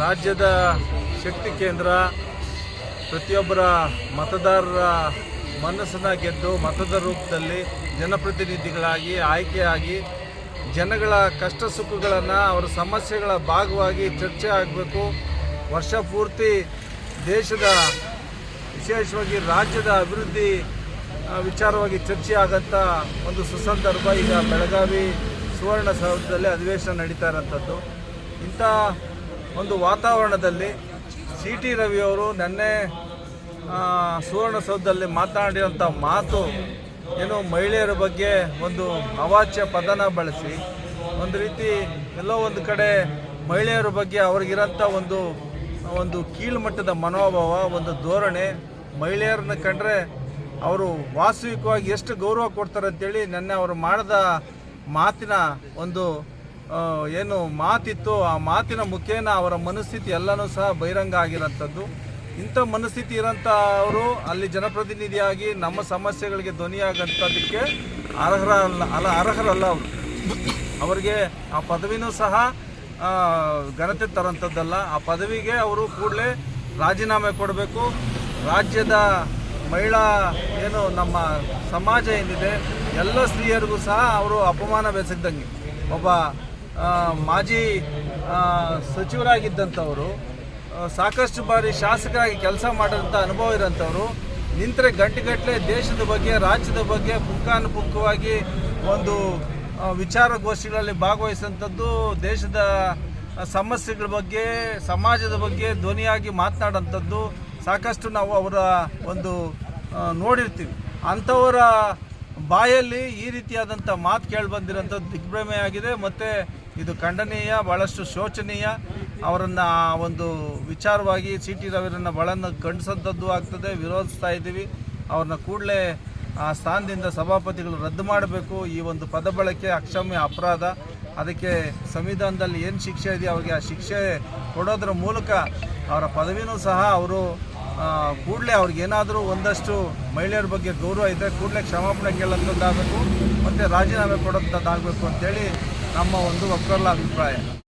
ರಾಜ್ಯದ ಶಕ್ತಿ ಕೇಂದ್ರ, ಪ್ರತಿಯೊಬ್ಬರ ಮತದಾರರ ಮನಸ್ಸನ್ನು ಗೆದ್ದು ಮತದ ರೂಪದಲ್ಲಿ ಜನಪ್ರತಿನಿಧಿಗಳಾಗಿ, ಆಯ್ಕೆಯಾಗಿ ಜನಗಳ ಕಷ್ಟ ಸುಖಗಳನ್ನು ಅವರ ಸಮಸ್ಯೆಗಳ ಭಾಗವಾಗಿ ಚರ್ಚೆ ಆಗಬೇಕು. ವರ್ಷ ಪೂರ್ತಿ ದೇಶದ ವಿಶೇಷವಾಗಿ ರಾಜ್ಯದ ಅಭಿವೃದ್ಧಿ ವಿಚಾರವಾಗಿ ಚರ್ಚೆ ಆಗಂಥ ಒಂದು ಸುಸಂದರ್ಭ ಈಗ ಬೆಳಗಾವಿ ಸುವರ್ಣಸೌಧದಲ್ಲಿ ಅಧಿವೇಶನ ನಡೀತಾ ಇರೋಂಥದ್ದು. ಇಂಥ ಒಂದು ವಾತಾವರಣದಲ್ಲಿ ಸಿ ಟಿ ರವಿಯವರು ನಿನ್ನೆ ಸುವರ್ಣಸೌಧದಲ್ಲಿ ಮಾತನಾಡಿರೋಂಥ ಮಾತು ಏನು ಮಹಿಳೆಯರ ಬಗ್ಗೆ ಒಂದು ಅವಾಚ್ಯ ಪದನ ಬಳಸಿ, ಒಂದು ರೀತಿ ಎಲ್ಲೋ ಒಂದು ಕಡೆ ಮಹಿಳೆಯರ ಬಗ್ಗೆ ಅವ್ರಿಗಿರೋಂಥ ಒಂದು ಒಂದು ಕೀಳುಮಟ್ಟದ ಮನೋಭಾವ, ಒಂದು ಧೋರಣೆ ಮಹಿಳೆಯರನ್ನ ಕಂಡ್ರೆ ಅವರು ವಾಸ್ತವಿಕವಾಗಿ ಎಷ್ಟು ಗೌರವ ಕೊಡ್ತಾರೆ ಅಂತೇಳಿ ನೆನ್ನೆ ಅವರು ಮಾಡಿದ ಮಾತಿನ ಒಂದು ಏನು ಮಾತಿತ್ತು, ಆ ಮಾತಿನ ಮುಖೇನ ಅವರ ಮನಸ್ಥಿತಿ ಎಲ್ಲನೂ ಸಹ ಬಹಿರಂಗ ಆಗಿರೋಂಥದ್ದು. ಇಂಥ ಮನಸ್ಥಿತಿ ಇರೋಂಥ ಅವರು ಅಲ್ಲಿ ಜನಪ್ರತಿನಿಧಿಯಾಗಿ ನಮ್ಮ ಸಮಸ್ಯೆಗಳಿಗೆ ಧ್ವನಿಯಾಗಂಥದ್ದಕ್ಕೆ ಅರ್ಹರಲ್ಲ, ಅಲ್ಲ, ಅರ್ಹರಲ್ಲ ಅವರು. ಅವರಿಗೆ ಆ ಪದವಿನೂ ಸಹ ಘನತೆ ತರೋಂಥದ್ದಲ್ಲ. ಆ ಪದವಿಗೆ ಅವರು ಕೂಡಲೇ ರಾಜೀನಾಮೆ ಕೊಡಬೇಕು. ರಾಜ್ಯದ ಮಹಿಳಾ, ಏನು, ನಮ್ಮ ಸಮಾಜ ಏನಿದೆ, ಎಲ್ಲ ಸ್ತ್ರೀಯರಿಗೂ ಸಹ ಅವರು ಅಪಮಾನ ಬೆಸಿದ್ದಂಗೆ ಒಬ್ಬ ಮಾಜಿ ಸಚಿವರಾಗಿದ್ದಂಥವರು ಸಾಕಷ್ಟು ಬಾರಿ ಶಾಸಕರಾಗಿ ಕೆಲಸ ಮಾಡಿದಂಥ ಅನುಭವ ಇರೋಂಥವ್ರು, ನಿಂತರೆ ಗಂಟೆಗಟ್ಟಲೆ ದೇಶದ ಬಗ್ಗೆ, ರಾಜ್ಯದ ಬಗ್ಗೆ ಪುಂಖಾನುಪುಂಖವಾಗಿ ಒಂದು ವಿಚಾರಗೋಷ್ಠಿಗಳಲ್ಲಿ ಭಾಗವಹಿಸುವಂಥದ್ದು ದೇಶದ ಸಮಸ್ಯೆಗಳ ಬಗ್ಗೆ, ಸಮಾಜದ ಬಗ್ಗೆ ಧ್ವನಿಯಾಗಿ ಮಾತನಾಡೋಂಥದ್ದು ಸಾಕಷ್ಟು ನಾವು ಅವರ ಒಂದು ನೋಡಿರ್ತೀವಿ. ಅಂಥವರ ಬಾಯಲ್ಲಿ ಈ ರೀತಿಯಾದಂಥ ಮಾತು ಕೇಳಿ ಬಂದಿರೋಂಥದ್ದು ದಿಗ್ಭ್ರಮೆಯಾಗಿದೆ ಮತ್ತು ಇದು ಖಂಡನೀಯ ಭಾಳಷ್ಟು ಶೋಚನೀಯ. ಅವರನ್ನು ಒಂದು ವಿಚಾರವಾಗಿ ಸಿ ಟಿ ರವಿರನ್ನು ಭಾಳನ್ನು ಖಂಡಿಸೋಂಥದ್ದು ಆಗ್ತದೆ. ವಿರೋಧಿಸ್ತಾ ಇದ್ದೀವಿ. ಅವ್ರನ್ನ ಕೂಡಲೇ ಆ ಸ್ಥಾನದಿಂದ ಸಭಾಪತಿಗಳು ರದ್ದು ಮಾಡಬೇಕು. ಈ ಒಂದು ಪದ ಬಳಕೆ ಅಕ್ಷಮ್ಯ ಅಪರಾಧ. ಅದಕ್ಕೆ ಸಂವಿಧಾನದಲ್ಲಿ ಏನು ಶಿಕ್ಷೆ ಇದೆಯೋ ಅವರಿಗೆ ಆ ಶಿಕ್ಷೆ ಕೊಡೋದ್ರ ಮೂಲಕ ಅವರ ಪದವಿನೂ ಸಹ ಅವರು ಕೂಡಲೇ ಅವ್ರಿಗೇನಾದರೂ ಒಂದಷ್ಟು ಮಹಿಳೆಯರ ಬಗ್ಗೆ ಗೌರವ ಇದೆ ಕೂಡಲೇ ಕ್ಷಮಾಪಣೆ ಕೇಳೋಂಥದ್ದಾಗಬೇಕು ಮತ್ತು ರಾಜೀನಾಮೆ ಕೊಡೋಂಥದ್ದಾಗಬೇಕು ಅಂತೇಳಿ ನಮ್ಮ ಒಂದು ಒಕ್ಕರ್ಲ ಅಭಿಪ್ರಾಯ